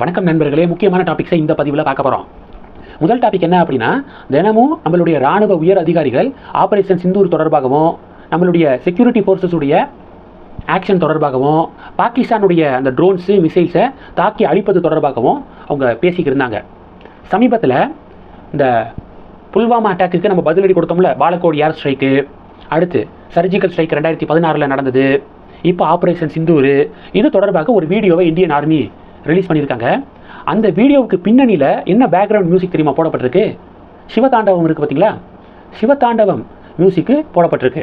வணக்கம் நண்பர்களே முக்கியமான டாபிக்ஸை இந்த பதிவில் பார்க்க போகிறோம் முதல் டாபிக் என்ன அப்படின்னா தினமும் நம்மளுடைய ராணுவ உயர் அதிகாரிகள் ஆபரேஷன் சிந்தூர் தொடர்பாகவும் நம்மளுடைய செக்யூரிட்டி ஃபோர்ஸஸுடைய ஆக்ஷன் தொடர்பாகவும் பாகிஸ்தானுடைய அந்த ட்ரோன்ஸு மிசைல்ஸை தாக்கி அழிப்பது தொடர்பாகவும் அவங்க பேசிக்கிட்டு இருந்தாங்க. சமீபத்தில் இந்த புல்வாமா அட்டாக்குக்கு நம்ம பதிலடி கொடுத்தோம்ல பாலக்கோடு ஏர் ஸ்ட்ரைக்கு அடுத்து சர்ஜிக்கல் ஸ்ட்ரைக் ரெண்டாயிரத்தி பதினாறில் நடந்தது. இப்போ ஆப்ரேஷன் சிந்தூர் இது தொடர்பாக ஒரு வீடியோவை இந்தியன் ஆர்மி ரிலீஸ் பண்ணியிருக்காங்க. அந்த வீடியோவுக்கு பின்னணியில் என்ன பேக்ரவுண்ட் மியூசிக் தெரியுமா போடப்பட்டிருக்கு? சிவதாண்டவம் இருக்குது பார்த்தீங்களா? சிவதாண்டவம் மியூசிக்கு போடப்பட்டிருக்கு.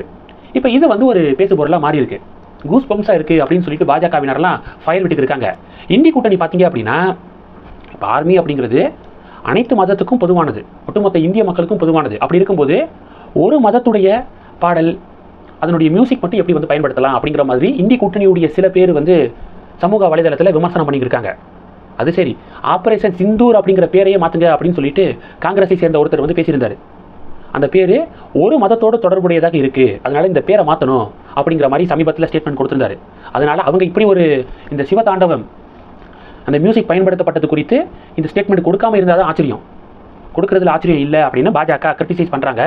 இப்போ இது வந்து ஒரு பேசு பொருளாக மாறி இருக்கு கூஸ் பம்ஸாக இருக்குது அப்படின்னு சொல்லிட்டு பாஜகவினரெல்லாம் ஃபயர் விட்டுக்கு இருக்காங்க இந்தி கூட்டணி பார்த்தீங்க அப்படின்னா இப்போ ஆர்மி அப்படிங்கிறது அனைத்து மதத்துக்கும் பொதுவானது. ஒட்டுமொத்த இந்திய மக்களுக்கும் பொதுவானது. அப்படி இருக்கும்போது ஒரு மதத்துடைய பாடல் அதனுடைய மியூசிக் மட்டும் எப்படி வந்து பயன்படுத்தலாம் அப்படிங்கிற மாதிரி இந்தி கூட்டணியுடைய சில பேர் வந்து சமூக வலைதளத்தில் விமர்சனம் பண்ணியிருக்காங்க அது சரி. ஆபரேஷன் சிந்தூர் அப்படிங்கிற பேரையே மாற்றுங்க அப்படின்னு சொல்லிட்டு காங்கிரஸை சேர்ந்த ஒருத்தர் வந்து பேசியிருந்தார். அந்த பேர் ஒரு மதத்தோடு தொடர்புடையதாக இருக்குது அதனால இந்த பேரை மாற்றணும் அப்படிங்கிற மாதிரி சமீபத்தில் ஸ்டேட்மெண்ட் கொடுத்துருந்தாரு. அதனால அவங்க இப்படி ஒரு இந்த சிவதாண்டவம் அந்த மியூசிக் பயன்படுத்தப்பட்டது குறித்து இந்த ஸ்டேட்மெண்ட் கொடுக்காம இருந்தால் தான் ஆச்சரியம். கொடுக்கறதுல ஆச்சரியம் இல்லை அப்படின்னு பாஜக கிரிட்டிசைஸ் பண்ணுறாங்க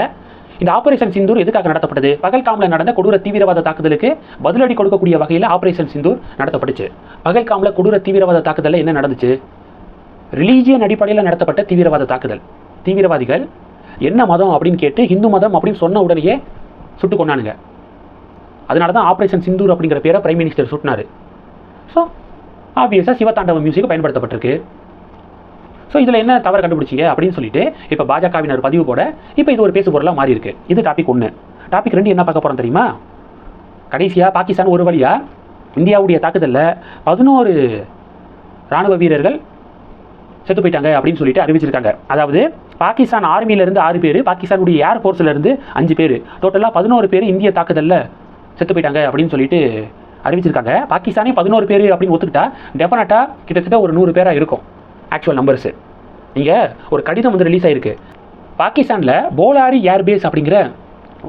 இந்த ஆபரேஷன் சிந்தூர் எதுக்காக நடத்தப்பட்டது? பகல்காமில் நடந்த கொடூர தீவிரவாத தாக்குதலுக்கு பதிலடி கொடுக்கக்கூடிய வகையில் ஆபரேஷன் சிந்தூர் நடத்தப்பட்டுச்சு. பகல்காமில் கொடூர தீவிரவாத தாக்குதலில் என்ன நடந்துச்சு? ரிலீஜியன் அடிப்படையில் நடத்தப்பட்ட தீவிரவாத தாக்குதல். தீவிரவாதிகள் என்ன மதம் அப்படின்னு கேட்டு ஹிந்து மதம் அப்படின்னு சொன்ன உடனேயே சுட்டு கொண்டானுங்க அதனால தான் ஆப்ரேஷன் சிந்தூர் அப்படிங்கிற பேரை பிரைம் மினிஸ்டர் சுட்டினாரு. ஸோ ஆப்வியஸாக சிவதாண்டவ மியூசிக் பயன்படுத்தப்பட்டிருக்கு. ஸோ இதில் என்ன தவறு கண்டுபிடிச்சிங்க அப்படின்னு சொல்லிட்டு இப்போ பாஜகவினர் பதிவு போட இப்போ இது ஒரு பேசு பொருளாக மாறி இருக்கு இது டாபிக் ஒன்று டாபிக் ரெண்டு என்ன பார்க்க போகிறோம் தெரியுமா? கடைசியாக பாகிஸ்தான் ஒரு வழியாக இந்தியாவுடைய தாக்குதலில் பதினோரு ராணுவ வீரர்கள் செத்து போயிட்டாங்க அப்படின்னு சொல்லிட்டு அறிவிச்சிருக்காங்க. அதாவது பாகிஸ்தான் ஆர்மியிலேருந்து ஆறு பேர் பாகிஸ்தானுடைய ஏர் ஃபோர்ஸ்லேருந்து அஞ்சு பேர் டோட்டலாக பதினோரு பேர் இந்திய தாக்குதலில் செத்து போயிட்டாங்க அப்படின்னு சொல்லிட்டு அறிவிச்சிருக்காங்க. பாகிஸ்தானே பதினோரு பேர் அப்படின்னு ஒத்துக்கிட்டா டெஃபினட்டாக கிட்டத்தட்ட ஒரு நூறு பேராக இருக்கும். ஆக்சுவல் நம்பர்ஸு நீங்கள் ஒரு கடிதம் வந்து ரிலீஸ் ஆயிருக்கு. பாகிஸ்தானில் போலாரி ஏர்பேஸ் அப்படிங்கிற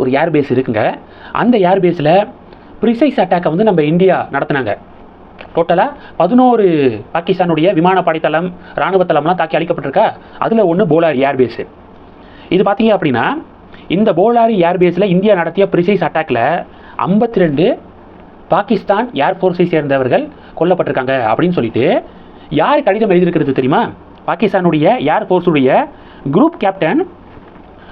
ஒரு ஏர்பேஸ் இருக்குங்க. அந்த ஏர்பேஸில் ப்ரிசைஸ் அட்டாக்கை வந்து நம்ம இந்தியா நடத்துனாங்க. டோட்டலாக பதினோரு பாகிஸ்தானுடைய விமானப்படைத்தளம் இராணுவத்தளம்லாம் தளம்லாம் தாக்கி அழிக்கப்பட்டிருக்கா? அதில் ஒன்று போலாரி ஏர்பேஸு இது பார்த்தீங்க அப்படின்னா இந்த போலாரி ஏர்பேஸில் இந்தியா நடத்திய ப்ரிசைஸ் அட்டாக்கில் ஐம்பத்தி ரெண்டு பாகிஸ்தான் ஏர்ஃபோர்ஸை சேர்ந்தவர்கள் கொல்லப்பட்டிருக்காங்க அப்படின்னு சொல்லிட்டு யார் கடிதம் எழுதியிருக்கிறது தெரியுமா? பாகிஸ்தானுடைய ஏர்ஃபோர்ஸுடைய குரூப் கேப்டன்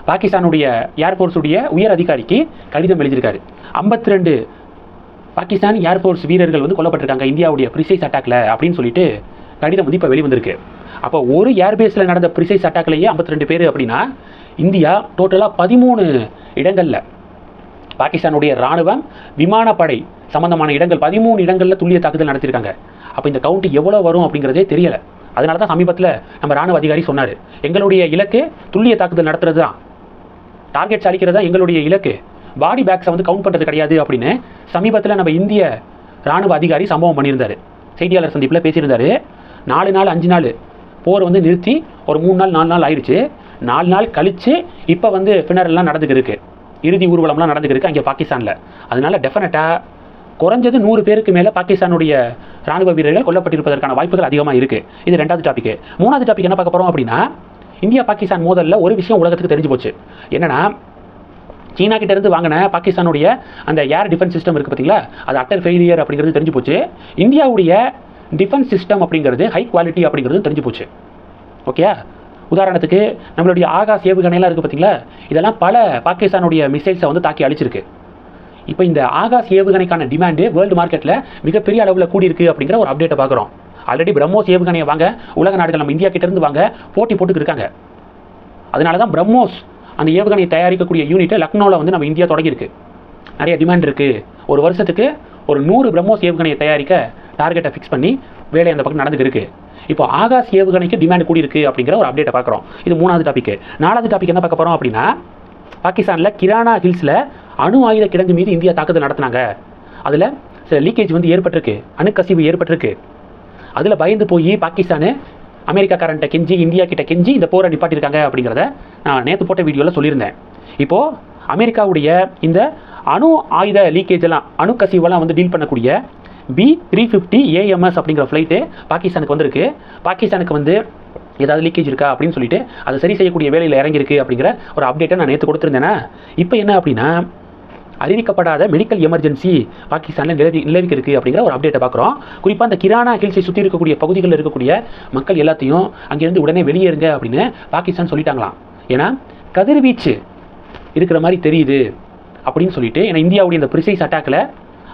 பாகிஸ்தானுடைய ஏர்ஃபோர்ஸுடைய உயர் அதிகாரிக்கு கடிதம் எழுதியிருக்காரு. ஐம்பத்தி ரெண்டு பாகிஸ்தான் ஏர்ஃபோர்ஸ் வீரர்கள் வந்து கொல்லப்பட்டிருக்காங்க இந்தியாவுடைய ப்ரிசைஸ் அட்டாக்ல அப்படின்னு சொல்லிட்டு கடிதம் வந்து இப்போ வெளிவந்திருக்கு. அப்போ ஒரு ஏர்பேஸில் நடந்த ப்ரிசைஸ் அட்டாக்லேயே ஐம்பத்தி ரெண்டு பேர் அப்படின்னா இந்தியா டோட்டலாக பதிமூணு இடங்களில் பாகிஸ்தானுடைய ராணுவம் விமானப்படை சம்பந்தமான இடங்கள் பதிமூணு இடங்களில் துல்லிய தாக்குதல் நடத்தியிருக்காங்க. அப்போ இந்த கவுண்ட் எவ்வளோ வரும் அப்படிங்கிறதே தெரியலை. அதனால தான் சமீபத்தில் நம்ம ராணுவ அதிகாரி சொன்னார். எங்களுடைய இலக்கு துல்லிய தாக்குதல் நடத்துறது தான் டார்கெட்ஸ் அளிக்கிறது தான் எங்களுடைய இலக்கு. பாடி பேக்ஸை வந்து கவுண்ட் பண்ணுறது கிடையாது அப்படின்னு சமீபத்தில் நம்ம இந்திய ராணுவ அதிகாரி சம்பவம் பண்ணியிருந்தார். செய்தியாளர் சந்திப்பில் பேசியிருந்தாரு. நாலு நாள் அஞ்சு நாள் போர் வந்து நிறுத்தி ஒரு மூணு நாள் நாலு நாள் ஆயிடுச்சு நாலு நாள் கழித்து இப்போ வந்து ஃபினரெல்லாம் நடந்துக்கிருக்கு இறுதி ஊர்வலம்லாம் நடந்துக்கிருக்கு அங்கே பாகிஸ்தானில். அதனால டெஃபினட்டாக குறைஞ்சது நூறு பேருக்கு மேலே பாகிஸ்தானுடைய ராணுவ வீரர்கள் கொல்லப்பட்டிருப்பதற்கான வாய்ப்புகள் அதிகமாக இருக்குது இது ரெண்டாவது டாபிக் மூணாவது டாபிக் என்ன பார்க்க போகிறோம் அப்படின்னா இந்தியா பாகிஸ்தான் மோதலில் ஒரு விஷயம் உலகத்துக்கு தெரிஞ்சு போச்சு. என்னென்னா சீனா கிட்ட இருந்து வாங்கின பாகிஸ்தானுடைய அந்த ஏர் டிஃபென்ஸ் சிஸ்டம் இருக்குது பார்த்தீங்களா அது அட்டர் ஃபெயிலியர் அப்படிங்கிறது தெரிஞ்சு போச்சு. இந்தியாவுடைய டிஃபென்ஸ் சிஸ்டம் அப்படிங்கிறது ஹை குவாலிட்டி அப்படிங்கிறது தெரிஞ்சு போச்சு. ஓகே உதாரணத்துக்கு நம்மளுடைய ஆகாஷ் ஏவுகணையெல்லாம் இருக்குது பார்த்தீங்களா இதெல்லாம் பல பாகிஸ்தானுடைய மிசைல்ஸை வந்து தாக்கி அழிச்சிருக்கு. இப்போ இந்த ஆகாஷ் ஏவுகணைக்கான டிமாண்டு வேர்ல்டு மார்க்கெட்டில் மிகப்பெரிய அளவில் கூடியிருக்கு அப்படிங்கிற ஒரு அப்டேட்டை பார்க்குறோம். ஆல்ரெடி பிரம்மோஸ் ஏவுகணையை வாங்க உலக நாடுகள் நம்ம இந்தியா கிட்டேருந்து வாங்க போட்டி போட்டுக்கு இருக்காங்க. அதனால தான் பிரம்மோஸ் அந்த ஏவுகணையை தயாரிக்கக்கூடிய யூனிட்டை லக்னோவில் வந்து நம்ம இந்தியா தொடங்கியிருக்கு. நிறைய டிமாண்ட் இருக்குது ஒரு வருஷத்துக்கு ஒரு நூறு பிரம்மோஸ் ஏவுகணையை தயாரிக்க டார்கெட்டை ஃபிக்ஸ் பண்ணி வேலை அந்த பக்கம் நடந்துட்டு இப்போ ஆகாஷ் ஏவுகணைக்கு டிமாண்ட் கூடி இருக்கு அப்படிங்கிற ஒரு அப்டேட்டை பார்க்குறோம். இது மூணாவது டாபிக் நாலாவது டாபிக் என்ன பார்க்க போகிறோம் அப்படின்னா பாகிஸ்தானில் கிரானா ஹில்ஸில் அணு ஆயுத கிடங்கு மீது இந்தியா தாக்குதல் நடத்தினாங்க. அதில் சில லீக்கேஜ் வந்து ஏற்பட்டிருக்கு. அணுக்கசிவு ஏற்பட்டிருக்கு. அதில் பயந்து போய் பாகிஸ்தானு அமெரிக்காக்காரன்ட்ட கெஞ்சி இந்தியா கிட்ட கெஞ்சி இந்த போரை நிப்பாட்டியிருக்காங்க அப்படிங்கிறத நான் நேற்று போட்ட வீடியோவில் சொல்லியிருந்தேன். இப்போது அமெரிக்காவுடைய இந்த அணு ஆயுத லீக்கேஜ் எல்லாம் அணு கசிவெல்லாம் வந்து டீல் பண்ணக்கூடிய பி த்ரீ ஃபிஃப்டி ஏஎம்எஸ் அப்படிங்கிற ஃப்ளைட்டு பாகிஸ்தானுக்கு வந்திருக்கு. பாகிஸ்தானுக்கு வந்து ஏதாவது லீக்கேஜ் இருக்கா அப்படின்னு சொல்லிட்டு அதை சரி செய்யக்கூடிய வேலையில் இறங்கியிருக்கு அப்படிங்கிற ஒரு அப்டேட்டை நான் நேற்று கொடுத்துருந்தேன்னா இப்போ என்ன அப்படின்னா அறிவிக்கப்படாத மெடிக்கல் எமர்ஜென்சி பாகிஸ்தானில் நிலவி நிலவிக்கு இருக்குது அப்படிங்கிற ஒரு அப்டேட்டை பார்க்குறோம் குறிப்பாக அந்த கிரானா ஹில்ஸை சுற்றி இருக்கக்கூடிய பகுதிகளில் இருக்கக்கூடிய மக்கள் எல்லாத்தையும் அங்கேருந்து உடனே வெளியேறுங்க அப்படின்னு பாகிஸ்தான் சொல்லிட்டாங்களாம். ஏன்னா கதிர்வீச்சு இருக்கிற மாதிரி தெரியுது அப்படின்னு சொல்லிட்டு ஏன்னா இந்தியாவுடைய இந்த ப்ரிசைஸ் அட்டாக்கில்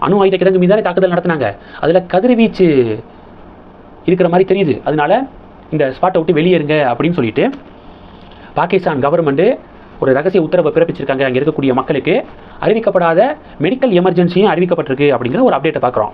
அணு ஆயுத கிடங்கு மீதானே தாக்குதல் நடத்தினாங்க. அதில் கதிர்வீச்சு இருக்கிற மாதிரி தெரியுது. அதனால இந்த ஸ்பாட்டை விட்டு வெளியேறுங்க அப்படின்னு சொல்லிட்டு பாகிஸ்தான் கவர்மெண்ட்டு ஒரு ரகசிய உத்தரவை பிறப்பிச்சிருக்காங்க. அங்கே இருக்கக்கூடிய மக்களுக்கு அறிவிக்கப்படாத மெடிக்கல் எமர்ஜென்சியும் அறிவிக்கப்பட்டிருக்கு அப்படிங்கிற ஒரு அப்டேட்டை பார்க்குறோம்.